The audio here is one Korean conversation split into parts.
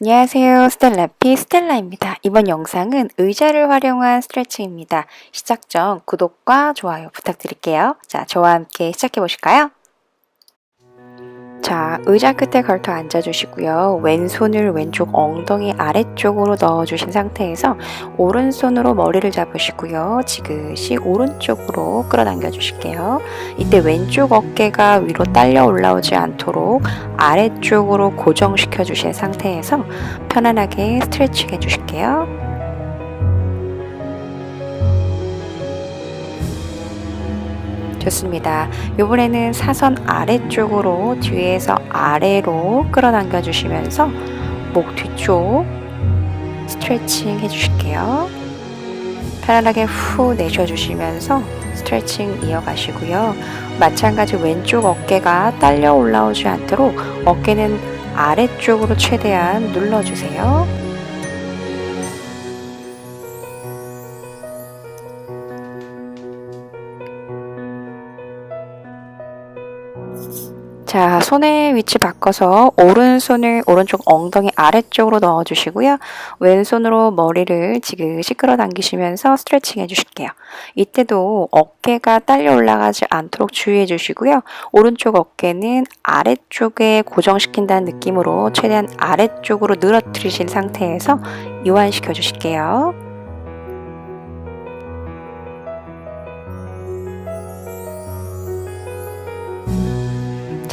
안녕하세요. 스텔라피 스텔라입니다. 이번 영상은 의자를 활용한 스트레칭입니다. 시작 전 구독과 좋아요 부탁드릴게요. 자, 저와 함께 시작해 보실까요? 자, 의자 끝에 걸터 앉아주시고요. 왼손을 왼쪽 엉덩이 아래쪽으로 넣어주신 상태에서 오른손으로 머리를 잡으시고요. 지그시 오른쪽으로 끌어당겨 주실게요. 이때 왼쪽 어깨가 위로 딸려 올라오지 않도록 아래쪽으로 고정시켜 주신 상태에서 편안하게 스트레칭 해 주실게요. 좋습니다. 이번에는 사선 아래쪽으로 뒤에서 아래로 끌어당겨 주시면서 목 뒤쪽 스트레칭 해주실게요. 편안하게 후 내쉬어주시면서 스트레칭 이어가시고요. 마찬가지 왼쪽 어깨가 딸려 올라오지 않도록 어깨는 아래쪽으로 최대한 눌러주세요. 자, 손의 위치 바꿔서 오른손을 오른쪽 엉덩이 아래쪽으로 넣어주시고요. 왼손으로 머리를 지그시 끌어당기시면서 스트레칭 해주실게요. 이때도 어깨가 딸려 올라가지 않도록 주의해 주시고요. 오른쪽 어깨는 아래쪽에 고정시킨다는 느낌으로 최대한 아래쪽으로 늘어뜨리신 상태에서 이완시켜 주실게요.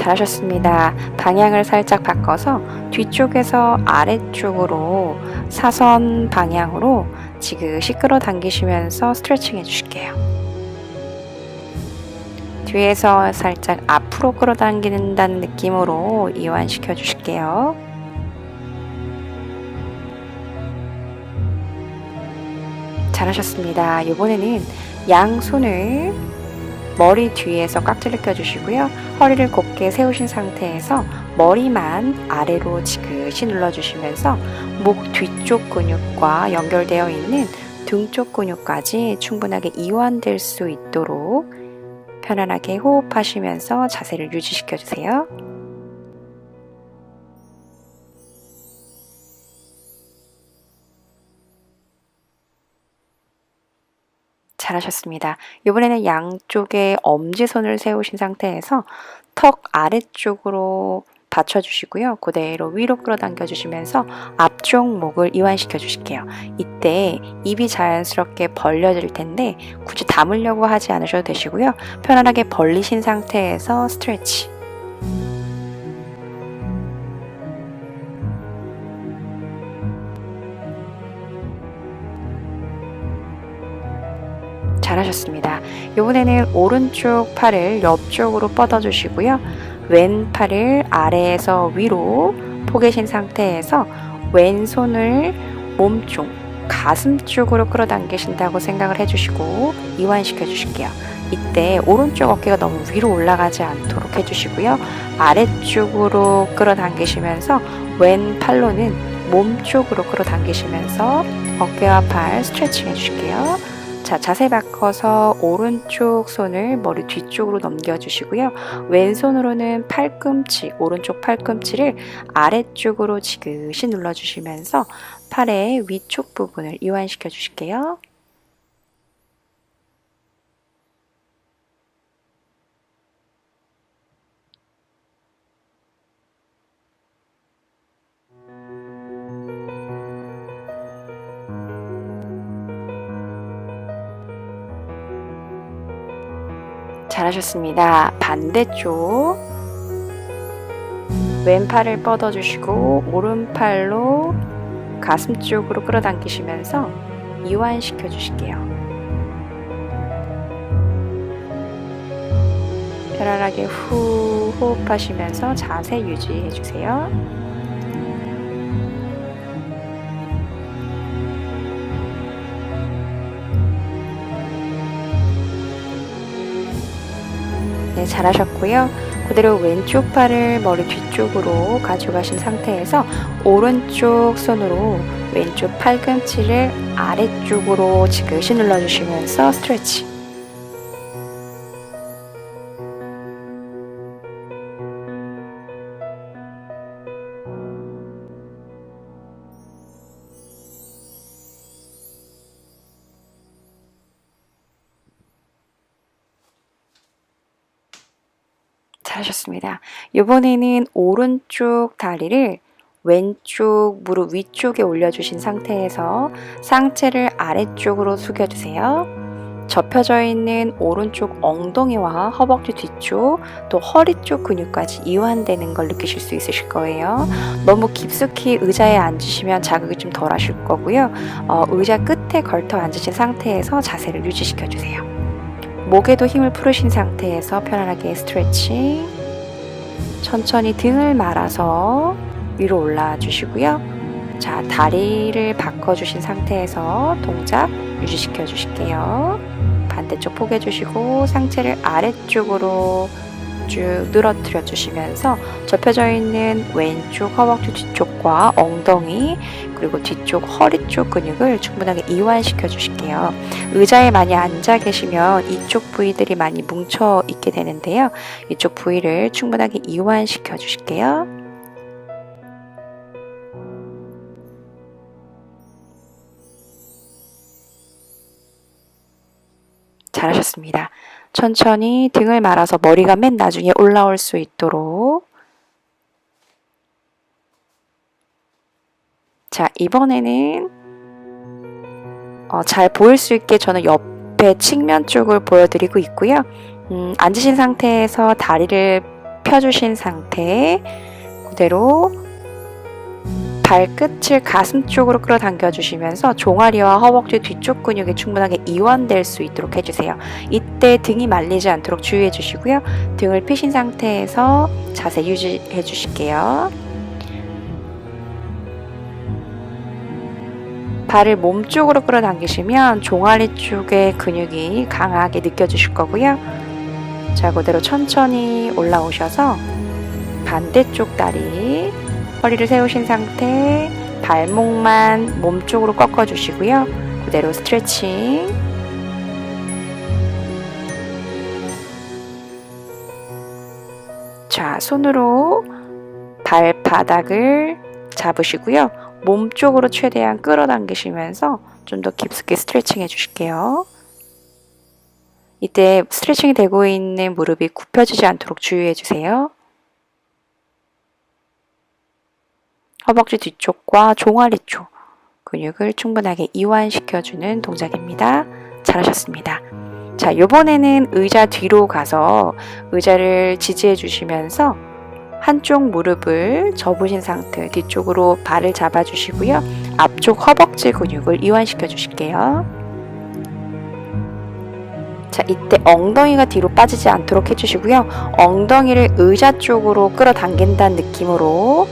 잘하셨습니다. 방향을 살짝 바꿔서 뒤쪽에서 아래쪽으로 사선 방향으로 지그시 끌어당기시면서 스트레칭 해주실게요. 뒤에서 살짝 앞으로 끌어당기는다는 느낌으로 이완시켜 주실게요. 잘하셨습니다. 이번에는 양손을 머리 뒤에서 깍지를 껴주시고요. 허리를 곧게 세우신 상태에서 머리만 아래로 지그시 눌러주시면서 목 뒤쪽 근육과 연결되어 있는 등 쪽 근육까지 충분하게 이완될 수 있도록 편안하게 호흡하시면서 자세를 유지시켜 주세요. 잘하셨습니다. 이번에는 양쪽에 엄지손을 세우신 상태에서 턱 아래쪽으로 받쳐주시고요. 그대로 위로 끌어당겨 주시면서 앞쪽 목을 이완시켜 주실게요. 이때 입이 자연스럽게 벌려질 텐데 굳이 담으려고 하지 않으셔도 되시고요. 편안하게 벌리신 상태에서 스트레치. 잘하셨습니다. 이번에는 오른쪽 팔을 옆쪽으로 뻗어주시고요. 왼 팔을 아래에서 위로 포개신 상태에서 왼손을 몸쪽, 가슴 쪽으로 끌어당기신다고 생각을 해주시고 이완시켜 주실게요. 이때 오른쪽 어깨가 너무 위로 올라가지 않도록 해주시고요. 아래쪽으로 끌어당기시면서 왼 팔로는 몸 쪽으로 끌어당기시면서 어깨와 팔 스트레칭 해주실게요. 자, 자세 바꿔서 오른쪽 손을 머리 뒤쪽으로 넘겨주시고요. 왼손으로는 팔꿈치, 오른쪽 팔꿈치를 아래쪽으로 지그시 눌러주시면서 팔의 위쪽 부분을 이완시켜 주실게요. 잘하셨습니다. 반대쪽 왼팔을 뻗어주시고 오른팔로 가슴 쪽으로 끌어당기시면서 이완시켜 주실게요. 편안하게 후 호흡하시면서 자세 유지해 주세요. 잘하셨고요. 그대로 왼쪽 팔을 머리 뒤쪽으로 가져가신 상태에서 오른쪽 손으로 왼쪽 팔꿈치를 아래쪽으로 지그시 눌러주시면서 스트레치. 하셨습니다. 이번에는 오른쪽 다리를 왼쪽 무릎 위쪽에 올려주신 상태에서 상체를 아래쪽으로 숙여주세요. 접혀져 있는 오른쪽 엉덩이와 허벅지 뒤쪽 또 허리 쪽 근육까지 이완되는 걸 느끼실 수 있으실 거예요. 너무 깊숙이 의자에 앉으시면 자극이 좀 덜 하실 거고요. 어, 의자 끝에 걸터 앉으신 상태에서 자세를 유지시켜 주세요. 목에도 힘을 풀으신 상태에서 편안하게 스트레칭. 천천히 등을 말아서 위로 올라와 주시고요. 자, 다리를 바꿔주신 상태에서 동작 유지시켜 주실게요. 반대쪽 포개 주시고 상체를 아래쪽으로 쭉 늘어뜨려 주시면서 접혀져 있는 왼쪽 허벅지 뒤쪽과 엉덩이 그리고 뒤쪽 허리 쪽 근육을 충분하게 이완시켜 주실게요. 의자에 많이 앉아 계시면 이쪽 부위들이 많이 뭉쳐 있게 되는데요. 이쪽 부위를 충분하게 이완시켜 주실게요. 잘하셨습니다. 천천히 등을 말아서 머리가 맨 나중에 올라올 수 있도록 자, 이번에는 어, 잘 보일 수 있게 저는 옆에 측면 쪽을 보여드리고 있고요. 음, 앉으신 상태에서 다리를 펴주신 상태 그대로 발끝을 가슴 쪽으로 끌어당겨 주시면서 종아리와 허벅지 뒤쪽 근육이 충분하게 이완될 수 있도록 해주세요. 이때 등이 말리지 않도록 주의해 주시고요. 등을 피신 상태에서 자세 유지해 주실게요. 발을 몸 쪽으로 끌어당기시면 종아리 쪽의 근육이 강하게 느껴지실 거고요. 자, 그대로 천천히 올라오셔서 반대쪽 다리 허리를 세우신 상태 발목만 몸 쪽으로 꺾어 주시고요. 그대로 스트레칭 자, 손으로 발바닥을 잡으시고요. 몸 쪽으로 최대한 끌어당기시면서 좀 더 깊숙이 스트레칭 해주실게요. 이때 스트레칭이 되고 있는 무릎이 굽혀지지 않도록 주의해주세요. 허벅지 뒤쪽과 종아리 쪽 근육을 충분하게 이완시켜주는 동작입니다. 잘하셨습니다. 자, 요번에는 의자 뒤로 가서 의자를 지지해 주시면서 한쪽 무릎을 접으신 상태 뒤쪽으로 발을 잡아 주시고요. 앞쪽 허벅지 근육을 이완시켜 주실게요. 자, 이때 엉덩이가 뒤로 빠지지 않도록 해주시고요. 엉덩이를 의자 쪽으로 끌어당긴다는 느낌으로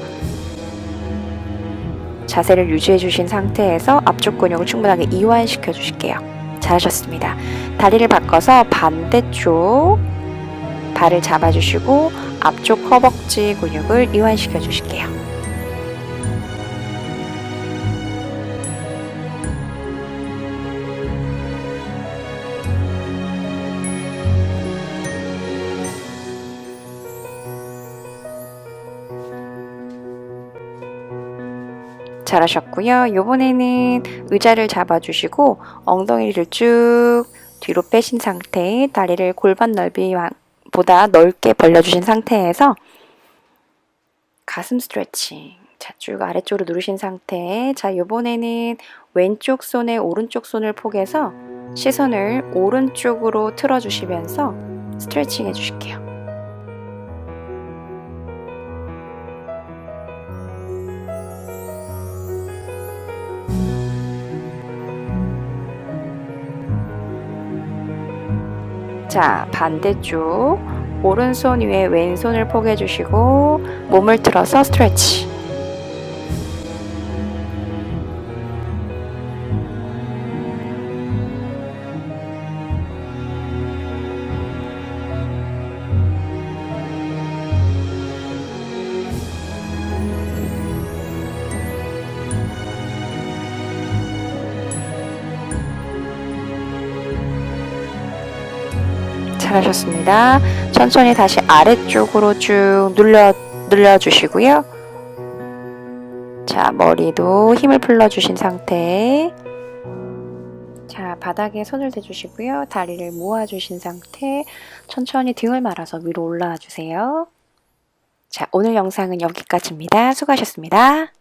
자세를 유지해 주신 상태에서 앞쪽 근육을 충분하게 이완시켜 주실게요. 잘하셨습니다. 다리를 바꿔서 반대쪽 발을 잡아주시고 앞쪽 허벅지 근육을 이완시켜 주실게요. 잘하셨고요. 요번에는 의자를 잡아주시고 엉덩이를 쭉 뒤로 빼신 상태 다리를 골반 넓이보다 넓게 벌려주신 상태에서 가슴 스트레칭 자, 쭉 아래쪽으로 누르신 상태 자, 요번에는 왼쪽 손에 오른쪽 손을 포개서 시선을 오른쪽으로 틀어주시면서 스트레칭 해주실게요. 자, 반대쪽 오른손 위에 왼손을 포개 주시고 몸을 틀어서 스트레치. 잘하셨습니다. 천천히 다시 아래쪽으로 쭉 눌러, 눌러주시고요. 자, 머리도 힘을 풀러주신 상태. 자, 자, 바닥에 손을 대주시고요. 다리를 모아주신 상태 천천히 등을 말아서 위로 올라와 주세요. 자, 오늘 영상은 여기까지입니다. 수고하셨습니다.